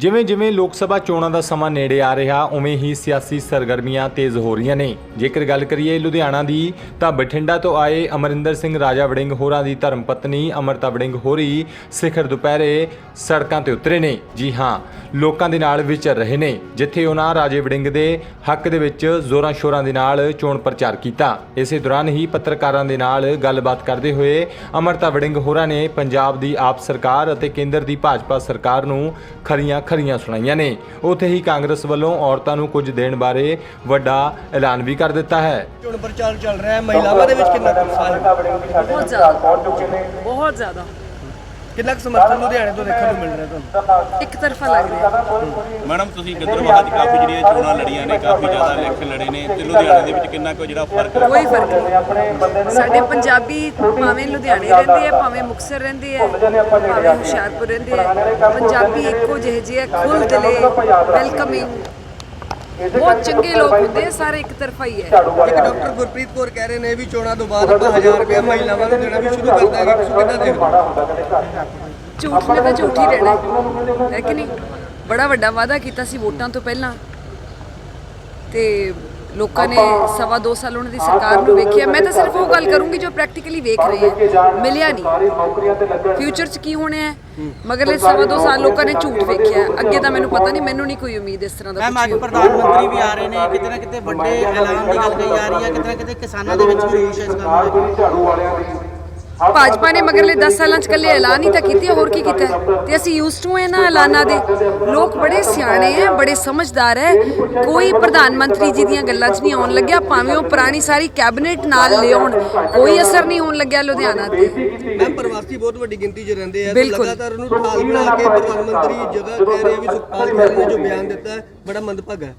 ਜਿਵੇਂ ਜਿਵੇਂ ਲੋਕ ਸਭਾ ਚੋਣਾਂ ਦਾ ਸਮਾਂ ਨੇੜੇ ਆ ਰਿਹਾ, ਉਵੇਂ ਹੀ ਸਿਆਸੀ ਸਰਗਰਮੀਆਂ ਤੇਜ਼ ਹੋ ਰਹੀਆਂ ਨੇ। ਜੇਕਰ ਗੱਲ ਕਰੀਏ ਲੁਧਿਆਣਾ ਦੀ, ਤਾਂ ਬਠਿੰਡਾ ਤੋਂ ਆਏ ਅਮਰਿੰਦਰ ਸਿੰਘ ਰਾਜਾ ਵੜਿੰਗ ਹੋਰਾਂ ਦੀ ਧਰਮ ਪਤਨੀ ਅਮਰਤਾ ਵੜਿੰਗ ਹੋਰੀ ਸਿਖਰ ਦੁਪਹਿਰੇ ਸੜਕਾਂ ਤੇ ਉਤਰੇ ਨੇ। ਜੀ ਹਾਂ, ਲੋਕਾਂ ਦੇ ਨਾਲ ਵਿਚਰ ਰਹੇ ਨੇ, ਜਿੱਥੇ ਉਹਨਾਂ ਰਾਜੇ ਵੜਿੰਗ ਦੇ ਹੱਕ ਦੇ ਵਿੱਚ ਜ਼ੋਰਾਂ ਸ਼ੋਰਾਂ ਦੇ ਨਾਲ ਚੋਣ ਪ੍ਰਚਾਰ ਕੀਤਾ। ਇਸੇ ਦੌਰਾਨ ਹੀ ਪੱਤਰਕਾਰਾਂ ਦੇ ਨਾਲ ਗੱਲਬਾਤ ਕਰਦੇ ਹੋਏ ਅਮਰਤਾ ਵੜਿੰਗ ਹੋਰਾਂ ਨੇ ਪੰਜਾਬ ਦੀ ਆਪ ਸਰਕਾਰ ਅਤੇ ਕੇਂਦਰ ਦੀ ਭਾਜਪਾ ਸਰਕਾਰ ਨੂੰ ਖਰੀਆਂ ਖਰੀਆਂ ਸੁਣਾਈਆਂ ਨੇ। ਉੱਥੇ ਹੀ ਕਾਂਗਰਸ ਵੱਲੋਂ ਔਰਤਾਂ ਨੂੰ ਕੁਝ ਦੇਣ ਬਾਰੇ ਵੱਡਾ ਐਲਾਨ ਵੀ ਕਰ ਦਿੱਤਾ ਹੈ। ਚੋਣ ਪ੍ਰਚਾਰ ਚੱਲ ਰਿਹਾ ਹੈ। ਮਹਿਲਾਵਾਂ ਦੇ ਵਿੱਚ ਕਿੰਨਾ ਕੁ ਉਤਸ਼ਾਹ ਹੈ? ਬਹੁਤ ਜ਼ਿਆਦਾ। ਬਹੁਤ ਜ਼ਿਆਦਾ। ਕਿੰਨਾ ਕੁ ਸਮਰਥਨ ਲੁਧਿਆਣੇ ਤੋਂ ਦੇਖਣ ਨੂੰ ਮਿਲ ਰਿਹਾ ਤੁਹਾਨੂੰ? ਇੱਕ ਤਰਫਾ ਲੱਗ ਰਿਹਾ। ਮੈਡਮ ਤੁਸੀਂ ਗਿੱਦੜਬਾਹਾ 'ਚ ਕਾਫੀ ਜਿਹੜੀਆਂ ਚੋਣਾਂ ਲੜੀਆਂ ਨੇ ਕਾਫੀ ਜ਼ਿਆਦਾ ਇਲੈਕਸ਼ਨ ਲੜੇ ਨੇ ਤੇ ਲੁਧਿਆਣੇ ਦੇ ਵਿੱਚ ਕਿੰਨਾ ਕੁ ਜਿਹੜਾ ਫ਼ਰਕ ਹੈ? ਕੋਈ ਫ਼ਰਕ ਨਹੀਂ। ਸਾਡੇ ਪੰਜਾਬੀ ਭਾਵੇਂ ਲੁਧਿਆਣੇ ਰਹਿੰਦੇ ਆ ਭਾਵੇਂ ਮੁਕਤਸਰ ਰਹਿੰਦੇ ਆ ਭਾਵੇਂ ਹੁਸ਼ਿਆਰਪੁਰ ਰਹਿੰਦੇ ਆ ਪੰਜਾਬੀ ਇੱਕੋ ਜਿਹੇ ਜਿਹੇ ਆ, ਖੁੱਲ੍ਹ ਦਿਲੇ ਵੈਲਕਮਿੰਗ ਬਹੁਤ ਚੰਗੇ ਲੋਕ ਹੁੰਦੇ ਆ ਸਾਰੇ ਇੱਕ ਤਰਫਾ ਹੀ ਹੈ। ਇੱਕ ਡਾਕਟਰ ਗੁਰਪ੍ਰੀਤ ਕੌਰ ਕਹਿ ਰਹੇ ਨੇ ਵੀ ਚੋਣਾਂ ਤੋਂ ਬਾਅਦ ਆਪਾਂ 1000 ਰੁਪਏ ਮਹਿਲਾਵਾਂ ਨੂੰ ਦੇਣਾ ਵੀ ਸ਼ੁਰੂ ਕਰ ਦਾਂਗੇ ਤੁਸੀਂ ਕਿੱਦਾਂ ਦੇਖਦੇ ਝੂਠ ਨੇ ਤਾਂ ਝੂਠ ਹੀ ਰਹਿਣਾ। ਹੈ ਕਿ ਨਹੀਂ? ਬੜਾ ਵੱਡਾ ਵਾਅਦਾ ਕੀਤਾ ਸੀ ਵੋਟਾਂ ਤੋਂ ਪਹਿਲਾਂ। ਤੇ ਲੋਕਾਂ ਨੇ ਸਵਾ ਦੋ ਸਾਲ ਉਹਨਾਂ ਦੀ ਸਰਕਾਰ ਨੂੰ ਵੇਖਿਆ ਮੈਂ ਤਾਂ ਸਿਰਫ ਉਹ ਗੱਲ ਕਰੂੰਗੀ ਜੋ ਪ੍ਰੈਕਟੀਕਲੀ ਵੇਖ ਰਹੇ ਆ ਮਿਲਿਆ ਨਹੀਂ। ਫਿਊਚਰ 'ਚ ਕੀ ਹੋਣਾ ਹੈ? ਮਗਰਲੇ ਸਵਾ ਦੋ ਸਾਲ ਲੋਕਾਂ ਨੇ ਝੂਠ ਵੇਖਿਆ ਅੱਗੇ ਤਾਂ ਮੈਨੂੰ ਪਤਾ ਨਹੀਂ ਮੈਨੂੰ ਨਹੀਂ ਕੋਈ ਉਮੀਦ ਇਸ ਤਰ੍ਹਾਂ ਦਾ ਕੁਛ ਅੱਜ ਪ੍ਰਧਾਨ ਮੰਤਰੀ ਵੀ ਆ ਰਹੇ ਨੇ ਕਿਤੇ ਨਾ ਕਿਤੇ ਵੱਡੇ ਐਲਾਨ ਦੀ ਗੱਲ ਕਹੀ ਜਾ ਰਹੀ ਹੈ ਕਿਤੇ ਨਾ ਕਿਤੇ ਕਿਸਾਨਾਂ ਦੇ ਵਿੱਚ ਵੀ ਰੋਸ਼ ਹੈ ਇਸ ਗੱਲ ਨੂੰ ਭਾਜਪਾ ਨੇ ਮਗਰਲੇ 10 ਸਾਲਾਂ ਚ ਕੱਲੇ ਐਲਾਨ ਹੀ ਤਾਂ ਕੀਤੇ ਹੋਰ ਕੀ ਕੀਤਾ? ਹੈ? ਤੇ ਅਸੀਂ ਯੂਜ਼ਡ ਟੂ ਇਹਨਾਂ ਐਲਾਨਾਂ ਦੇ। ਲੋਕ ਬੜੇ ਸਿਆਣੇ ਐ ਬੜੇ ਸਮਝਦਾਰ ਐ। ਕੋਈ ਪ੍ਰਧਾਨ ਮੰਤਰੀ ਜੀ ਦੀਆਂ ਗੱਲਾਂ 'ਚ ਨਹੀਂ ਆਉਣ ਲੱਗਿਆ ਭਾਵੇਂ ਉਹ ਪੁਰਾਣੀ ਸਾਰੀ ਕੈਬਨਿਟ ਨਾਲ ਲਿਆਉਣ ਕੋਈ ਅਸਰ ਨਹੀਂ ਹੋਣ ਲੱਗਿਆ ਲੁਧਿਆਣਾ ਤੇ। ਮੈਮ ਪ੍ਰਵਾਸੀ ਬਹੁਤ ਵੱਡੀ ਗਿਣਤੀ 'ਚ ਰਹਿੰਦੇ ਆ। ਲਗਾਤਾਰ ਉਹਨੂੰ ਢਾਲ ਬਣਾ ਕੇ ਪ੍ਰਧਾਨ ਮੰਤਰੀ ਜਗ੍ਹਾ ਕਹਿ ਰਹੇ ਆ ਵੀ ਸੁਖਪਾਲ ਖਹਿਰਾ ਨੇ ਜੋ ਬਿਆਨ ਦਿੱਤਾ ਹੈ ਬੜਾ ਮੰਦਭਾਗਾ। ਹੈ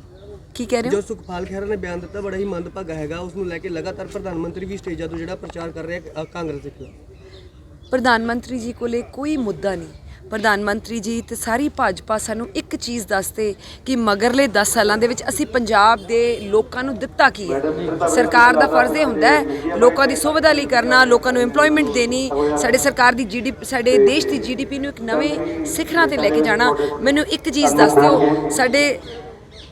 ਕੀ ਕਹਿ ਰਹੇ ਜੋ ਹੋ ਸੁਖਪਾਲ ਖਹਿਰਾ ਨੇ ਬਿਆਨ ਦਿੱਤਾ ਬੜਾ ਹੀ ਮੰਦਭਾਗਾ ਹੈਗਾ। ਉਸ ਨੂੰ ਲੈ ਕੇ ਲਗਾਤਾਰ ਪ੍ਰਧਾਨ ਮੰਤਰੀ ਵੀ ਸਟੇਜਾਂ ਤੋਂ ਜਿਹੜਾ ਪ੍ਰਚਾਰ ਕਰ ਰਿਹਾ ਕਾਂਗਰਸ ਦੇ ਖਿਲਾਫ। ਪ੍ਰਧਾਨ ਮੰਤਰੀ ਜੀ ਕੋਲੇ ਕੋਈ ਮੁੱਦਾ ਨਹੀਂ। ਪ੍ਰਧਾਨ ਮੰਤਰੀ ਜੀ ਤੇ ਸਾਰੀ ਭਾਜਪਾ ਸਾਨੂੰ ਇੱਕ ਚੀਜ਼ ਦੱਸਦੇ ਕਿ ਮਗਰਲੇ 10 ਸਾਲਾਂ ਦੇ ਵਿੱਚ ਅਸੀਂ ਪੰਜਾਬ ਦੇ ਲੋਕਾਂ ਨੂੰ ਦਿੱਤਾ ਕੀ ਹੈ? ਸਰਕਾਰ ਦਾ ਫਰਜ਼ ਇਹ ਹੁੰਦਾ ਹੈ ਲੋਕਾਂ ਦੀ ਸੁਵਿਧਾ ਲਈ ਕਰਨਾ ਲੋਕਾਂ ਨੂੰ EMPLOYMENT ਦੇਣੀ ਸਾਡੇ ਸਰਕਾਰ ਦੀ ਜੀਡੀਪੀ ਸਾਡੇ ਦੇਸ਼ ਦੀ ਜੀਡੀਪੀ ਨੂੰ ਇੱਕ ਨਵੇਂ ਸਿਖਰਾਂ ਤੇ ਲੈ ਕੇ ਜਾਣਾ। ਮੈਨੂੰ ਇੱਕ ਚੀਜ਼ ਦੱਸ ਦਿਓ ਸਾਡੇ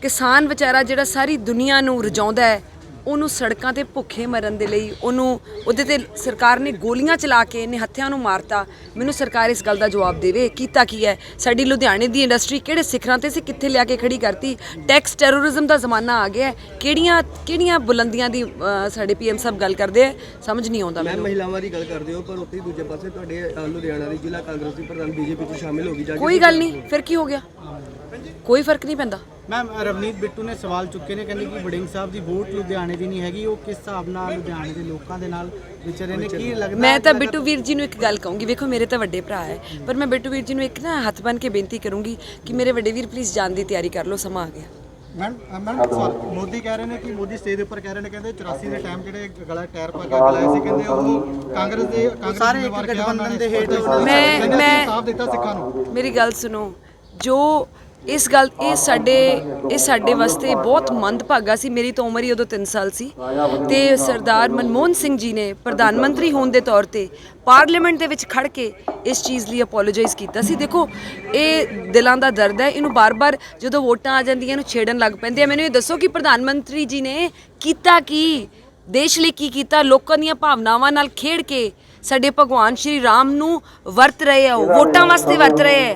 ਕਿਸਾਨ ਵਿਚਾਰਾ ਜਿਹੜਾ ਸਾਰੀ ਦੁਨੀਆ ਨੂੰ ਰਜਾਉਂਦਾ ਹੈ ਉਹਨੂੰ ਸੜਕਾਂ ਤੇ ਭੁੱਖੇ ਮਰਨ ਦੇ ਲਈ ਉਹਨੂੰ ਉਹਦੇ ਤੇ ਸਰਕਾਰ ਨੇ ਗੋਲੀਆਂ ਚਲਾ ਕੇ ਇਹਨੇ ਹੱਥਿਆਂ ਨੂੰ ਮਾਰਤਾ। ਮੈਨੂੰ ਸਰਕਾਰ ਇਸ ਗੱਲ ਦਾ ਜਵਾਬ ਦੇਵੇ ਕੀਤਾ ਕੀ ਹੈ? ਸਾਡੀ ਲੁਧਿਆਣੇ ਦੀ ਇੰਡਸਟਰੀ ਕਿਹੜੇ ਸਿਖਰਾਂ ਤੇ ਸੀ ਕਿੱਥੇ ਲਿਆ ਕੇ ਖੜੀ ਕਰਤੀ? ਟੈਕਸ ਟੈਰੋਰਿਜ਼ਮ ਦਾ ਜ਼ਮਾਨਾ ਆ ਗਿਆ। ਕਿਹੜੀਆਂ ਕਿਹੜੀਆਂ ਬੁਲੰਦੀਆਂ ਦੀ ਸਾਡੇ ਪੀਐਮ ਸਾਹਿਬ ਗੱਲ ਕਰਦੇ ਆ? ਸਮਝ ਨਹੀਂ ਆਉਂਦਾ ਮੈਂ ਮੈਨੂੰ। ਮਹਿਲਾਵਾਂ ਦੀ ਗੱਲ ਕਰਦੇ ਹੋ ਪਰ ਉੱਥੇ ਦੂਜੇ ਪਾਸੇ ਤੁਹਾਡੇ ਲੁਧਿਆਣਾ ਦੀ ਜ਼ਿਲ੍ਹਾ ਕਾਂਗਰਸ ਦੀ ਪ੍ਰਧਾਨ ਬੀਜੇਪੀ 'ਚ ਸ਼ਾਮਿਲ ਹੋ ਗਈ ਜਾ ਕੇ ਕੋਈ ਗੱਲ ਨਹੀਂ ਫਿਰ ਕੀ ਹੋ ਗਿਆ? ਕੋਈ ਫ਼ਰਕ ਨਹੀਂ ਪੈਂਦਾ। ਮੈਮ ਰਵਨੀਤ ਬਿੱਟੂ ਨੇ ਸਵਾਲ ਚੁੱਕੇ ਨੇ ਕਹਿੰਦੇ ਕਿ ਵੜਿੰਗ ਸਾਹਿਬ ਦੀ ਵੋਟ ਲੁਧਿਆਣੇ ਦੀ ਨਹੀਂ ਹੈਗੀ ਉਹ ਕਿਸ ਹਿਸਾਬ ਨਾਲ ਲੁਧਿਆਣੇ ਦੇ ਲੋਕਾਂ ਦੇ ਨਾਲ ਵਿਚਰੇ ਨੇ ਕੀ ਲੱਗਦਾ ਮੈਂ ਤਾਂ ਬਿੱਟੂ ਵੀਰ ਜੀ ਨੂੰ ਇੱਕ ਗੱਲ ਕਹੂੰਗੀ ਵੇਖੋ ਮੇਰੇ ਤਾਂ ਵੱਡੇ ਭਰਾ ਹੈ ਪਰ ਮੈਂ ਬਿੱਟੂ ਵੀਰ ਜੀ ਨੂੰ ਇੱਕ ਨਾ ਹੱਥ ਬੰਨ ਕੇ ਬੇਨਤੀ ਕਰੂੰਗੀ ਕਿ ਮੇਰੇ ਵੱਡੇ ਵੀਰ ਪਲੀਜ਼ ਜਾਣ ਦੀ ਤਿਆਰੀ ਕਰ ਲਓ ਸਮਾਂ ਆ ਗਿਆ। ਮੈਮ ਮੈਮ ਮੋਦੀ ਕਹਿ ਰਹੇ ਨੇ ਕਿ ਮੋਦੀ ਸਟੇਜ ਦੇ ਉੱਪਰ ਕਹਿ ਰਹੇ ਨੇ ਕਹਿੰਦੇ 84 ਦੇ ਟਾਈਮ ਜਿਹੜੇ ਗਲਾ ਟਾਇਰ ਪਾ ਕੇ ਗਲਾਏ ਸੀ ਕਹਿੰਦੇ ਉਹ ਕਾਂਗਰਸ ਦੇ ਕਾਂਗਰਸ ਸਾਰੇ ਇੱਕ ਗਠਬੰਧਨ ਦੇ ਹੇਠ ਮੈਂ- ਮੈਂ- ਸਾਫ਼ ਦਿੱਤਾ ਸਿੱਖਾਂ ਨੂੰ। ਮੇਰੀ ਗੱਲ ਸੁਣੋ ਜੋ ਇਸ ਗੱਲ, ਇਹ ਸਾਡੇ ਇਹ ਸਾਡੇ ਵਾਸਤੇ ਬਹੁਤ ਮੰਦਭਾਗਾ ਸੀ। ਮੇਰੀ ਤਾਂ ਉਮਰ ਹੀ ਉਦੋਂ 3 ਸਾਲ ਸੀ। ਤੇ ਸਰਦਾਰ ਮਨਮੋਹਨ ਸਿੰਘ ਜੀ ਨੇ ਪ੍ਰਧਾਨ ਮੰਤਰੀ ਹੋਣ ਦੇ ਤੌਰ ਤੇ ਪਾਰਲੀਮੈਂਟ ਦੇ ਵਿੱਚ ਖੜ ਕੇ ਇਸ ਚੀਜ਼ ਲਈ ਅਪੋਲੋਜਾਈਜ਼ ਕੀਤਾ ਸੀ। ਦੇਖੋ, ਇਹ ਦਿਲਾਂ ਦਾ ਦਰਦ ਹੈ। ਇਹਨੂੰ ਬਾਰ-ਬਾਰ ਜਦੋਂ ਵੋਟਾਂ ਆ ਜਾਂਦੀਆਂ, ਇਹਨੂੰ ਛੇੜਨ ਲੱਗ ਪੈਂਦੇ ਆ। ਮੈਨੂੰ ਇਹ ਦੱਸੋ ਕਿ ਪ੍ਰਧਾਨ ਮੰਤਰੀ ਜੀ ਨੇ ਕੀਤਾ ਕੀ? ਦੇਸ਼ ਲਈ ਕੀ ਕੀਤਾ? ਲੋਕਾਂ ਦੀਆਂ ਭਾਵਨਾਵਾਂ ਨਾਲ ਖੇਡ ਕੇ ਸਾਡੇ ਭਗਵਾਨ ਸ਼੍ਰੀ ਰਾਮ ਨੂੰ ਵਰਤ ਰਹੇ ਆ ਉਹ। ਵੋਟਾਂ ਵਾਸਤੇ ਵਰਤ ਰਹੇ ਆ।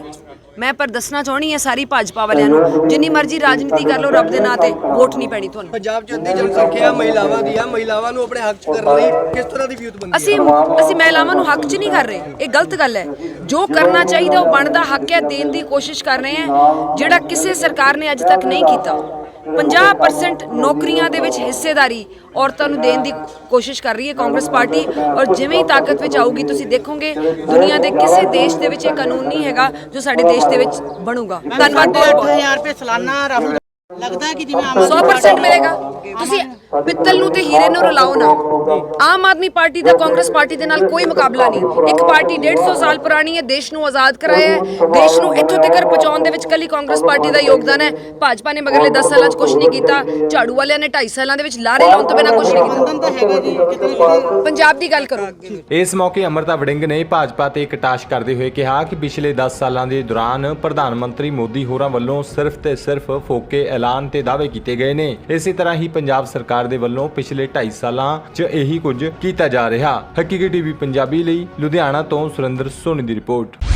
ਮੈਂ ਪਰ ਦੱਸਣਾ ਚਾਹਣੀ ਹੈ ਸਾਰੀ ਭਾਜਪਾ ਵਾਲਿਆਂ ਨੂੰ ਜਿੰਨੀ ਮਰਜ਼ੀ ਰਾਜਨੀਤੀ ਕਰ ਲਓ ਰੱਬ ਦੇ ਨਾਂ ਤੇ ਵੋਟ ਨਹੀਂ ਪੈਣੀ ਤੁਹਾਨੂੰ। ਪੰਜਾਬ 'ਚ ਅੱਧੀ ਜਨਸੰਖਿਆ ਮਹਿਲਾਵਾਂ ਦੀ ਆ ਮਹਿਲਾਵਾਂ ਨੂੰ ਆਪਣੇ ਹੱਕ 'ਚ ਕਰਨ ਲਈ ਕਿਸ ਤਰ੍ਹਾਂ ਦੀ ਵਿਉਂਤਬੰਦੀ ਅਸੀਂ ਅਸੀਂ ਮਹਿਲਾਵਾਂ ਨੂੰ ਹੱਕ 'ਚ ਨਹੀਂ ਕਰ ਰਹੇ ਇਹ ਗਲਤ ਗੱਲ ਹੈ। ਜੋ ਕਰਨਾ ਚਾਹੀਦਾ ਉਹ ਬਣਦਾ ਹੱਕ ਹੈ ਦੇਣ ਦੀ ਕੋਸ਼ਿਸ਼ ਕਰ ਰਹੇ ਹਾਂ ਜਿਹੜਾ ਕਿਸੇ ਸਰਕਾਰ ਨੇ ਅੱਜ ਤੱਕ ਨਹੀਂ ਕੀਤਾ। 50% ਨੌਕਰੀਆਂ ਦੇ ਵਿੱਚ ਹਿੱਸੇਦਾਰੀ ਔਰਤਾਂ ਨੂੰ ਦੇਣ ਦੀ ਕੋਸ਼ਿਸ਼ ਕਰ ਰਹੀ ਹੈ ਕਾਂਗਰਸ ਪਾਰਟੀ ਔਰ ਜਿਵੇਂ ਹੀ ਤਾਕਤ ਵਿੱਚ ਆਊਗੀ ਤੁਸੀਂ ਦੇਖੋਗੇ ਦੁਨੀਆ ਦੇ ਕਿਸੇ ਦੇਸ਼ ਦੇ ਵਿੱਚ ਇਹ ਕਾਨੂੰਨ ਨਹੀਂ ਹੈਗਾ ਜੋ ਸਾਡੇ ਦੇਸ਼ ਦੇ ਵਿੱਚ ਬਣੂਗਾ। ਧੰਨਵਾਦ ਬਹੁਤ ਬਹੁਤ। 8000 ਰੁਪਏ ਸਾਲਾਨਾ ਰਾਹੁਲ ਲੱਗਦਾ ਹੈ ਕਿ ਜਿਵੇਂ ਆਮ ਆਦਮੀ 100% ਮਿਲੇਗਾ। ਤੁਸੀਂ ਪਿੱਤਲ ਨੂੰ ਤੇ ਹੀਰੇ ਨੂੰ ਰਲਾਓ ਨਾ। ਆਮ ਆਦਮੀ ਪਾਰਟੀ ਦਾ ਕਾਂਗਰਸ ਪਾਰਟੀ ਦੇ ਨਾਲ ਕੋਈ ਮੁਕਾਬਲਾ ਨਹੀਂ। ਇੱਕ ਪਾਰਟੀ 150 ਸਾਲ ਪੁਰਾਣੀ ਹੈ ਦੇਸ਼ ਨੂੰ ਆਜ਼ਾਦ ਕਰਾਇਆ ਹੈ। ਦੇਸ਼ ਨੂੰ ਇੱਥੋਂ ਤੱਕ ਪਹੁੰਚਾਉਣ ਦੇ ਵਿੱਚ ਕੱਲੀ ਕਾਂਗਰਸ ਪਾਰਟੀ ਦਾ ਯੋਗਦਾਨ ਹੈ। ਭਾਜਪਾ ਨੇ ਮਗਰਲੇ 10 ਸਾਲਾਂ 'ਚ ਕੁਝ ਨਹੀਂ ਕੀਤਾ। ਝਾੜੂ ਵਾਲਿਆਂ ਨੇ 2.5 ਸਾਲਾਂ ਦੇ ਵਿੱਚ ਲਾਰੇ ਲਾਉਣ ਤੋਂ ਬਿਨਾਂ ਕੁਝ ਨਹੀਂ ਕੀਤਾ। ਬੰਧਨ ਤਾਂ ਹੈਗਾ ਜੀ ਕਿਤੇ ਨਾ ਕਿਤੇ ਪੰਜਾਬ ਦੀ ਗੱਲ ਕਰੋ। ਇਸ ਮੌਕੇ ਅਮਰਤਾ ਵੜਿੰਗ ਨੇ ਭਾਜਪਾ ਤੇ ਕਟਾਸ਼ ਕਰਦੇ ਹੋਏ ਕਿਹਾ ਕਿ ਪਿਛਲੇ 10 ਸਾਲਾਂ ਦੇ ਦੌਰਾਨ ਪ੍ਰਧਾਨ ਮੰਤਰੀ ਮੋਦੀ ਹੋਰਾਂ ਵੱਲੋਂ ਸਿਰਫ ਤੇ ਸਿਰਫ ਫੋਕੇ ਐਲਾਨ ਤੇ ਦਾਅਵੇ ਕੀਤੇ ਗਏ ਨੇ। ਇਸੇ ਤਰ੍ਹਾਂ ਹੀ ਪੰਜਾਬ ਸਰਕਾਰ ਦੇ ਵੱਲੋਂ ਪਿਛਲੇ 2.5 ਸਾਲਾਂ 'ਚ ਇਹੀ ਕੁਝ ਕੀਤਾ ਜਾ ਰਿਹਾ। ਹਕੀਕੀ ਟੀਵੀ ਪੰਜਾਬੀ ਲਈ ਲੁਧਿਆਣਾ ਤੋਂ ਸੁਰਿੰਦਰ ਸੋਨੀ ਦੀ ਰਿਪੋਰਟ।